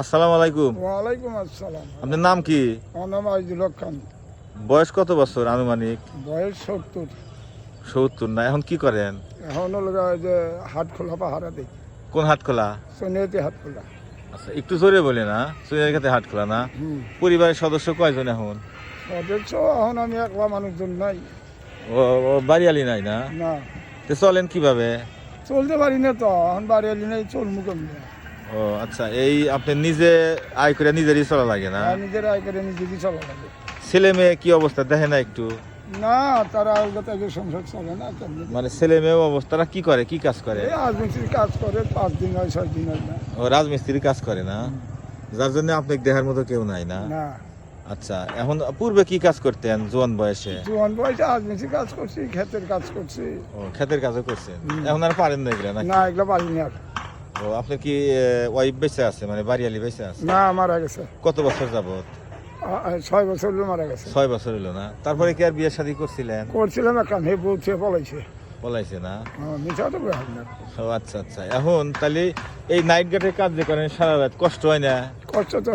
আসসালামু আলাইকুম। ওয়ালাইকুম আসসালাম। আপনার নাম কি? আমার নাম আইজুল হক খান। বয়স কত বছর আনুমানিক? বয়স সত্তর। সত্তর না এখন কি করেন? এখন হলো যে হাট খোলা পাহারা দিই কোন হাট খোলা? সোনিয়াতে হাট খোলা। আচ্ছা একটু জোরে বলে না সুনিয়ার হাট খোলা না? পরিবারের সদস্য কয়জন এখন? অথচ এখন আমি একলা মানুষজন নাই। ও বাড়িয়ালি নাই না? না। তো চলেন কীভাবে? চলতে পারি না তো এখন বাড়ি আলি নাই চলমু কেমনি? ও আচ্ছা এই আপনি নিজে আয় করে নিজেরই চলা লাগে না? নিজের আয় করে নিজেরই চলা লাগে। ছেলে মেয়ে কি অবস্থা? দেখে না একটু। না তারা তাকে সংসার চলে না মানে ছেলে মেয়ে অবস্থারা কি করে? কি কাজ করে? এই আজমিস্ত্রির কাজ করে পাঁচ দিন হয় ছয় দিন হয় না। ও রাজমিস্ত্রি কাজ করে না? যার জন্য আপনি দেখার মতো কেউ নাই না? আচ্ছা এখন পূর্বে কি কাজ করতেন জোয়ান বয়সে? জোয়ান বয়সে আজমিস্ত্রির কাজ করছি ক্ষেতের কাজ করছি। ও ক্ষেতের কাজও করছেন। এখন আর পারেন না এগুলা না এগুলো পারি না আর। ও আপনি কি ওয়াইফ বেঁচে আছে? মানে বাড়িয়ালি বেঁচে আছে? না মারা গেছে। কত বছর যাবত ছয় বছর হলো মারা গেছে। ছয় বছর হলো না? তারপরে কি আর বিয়ে শাদী করছিলেন? করছিলাম একটা হে বলছে পলাইছে। বলাইছে না? তো না। ও আচ্ছা আচ্ছা। এখন তাহলে এই নাইট গার্ডের কাজ যে করেন সারা রাত কষ্ট হয় না? কষ্ট তো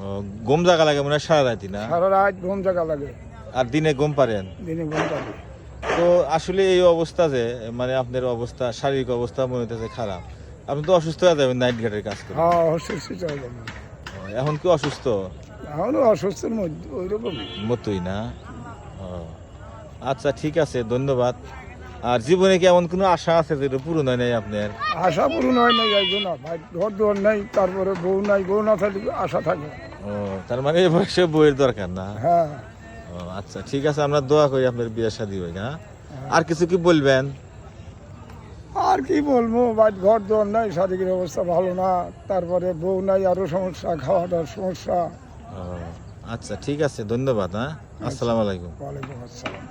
ও, ঘুম জাগা লাগে মনে হয় সারা রাতই না? সারা রাত ঘুম জায়গা লাগে। আর দিনে ঘুম পারেন? দিনে ঘুম লাগে তো আসলে এই অবস্থা যে মানে আপনার অবস্থা শারীরিক অবস্থা মনে হইতেছে খারাপ। আপনি তো অসুস্থ হয়ে যাবেন নাইট গার্ডের কাজ করে। হ্যাঁ অসুস্থ হয়ে যাবে ও, এখন কি অসুস্থ? এখনও অসুস্থের মধ্যে ওই রকমই মতোই না? আচ্ছা ঠিক আছে ধন্যবাদ। আর জীবনে কি এমন কোনো আশা আছে যেটা পূরণ হয় নাই আপনার? আশা পূরণ হয় নাই যাইব না ভাই ঘর দুয়ার নাই তারপরে বউ নাই বউ না থাকলে আশা থাকে। ও তার মানে এই বয়সে বইয়ের দরকার না? হ্যাঁ। ও আচ্ছা ঠিক আছে আমরা দোয়া করি আপনার বিয়ে শাদী হয়? না আর কিছু কি বলবেন? আর কি বলব? বাড়ি ঘর দোয়ার নাই শারীরিক অবস্থা ভালো না। তারপরে বউ নাই আরও সমস্যা খাওয়া দাওয়ার সমস্যা আচ্ছা ঠিক আছে ধন্যবাদ হ্যাঁ? আসসালামু আলাইকুম। ওয়ালাইকুম আসসালাম।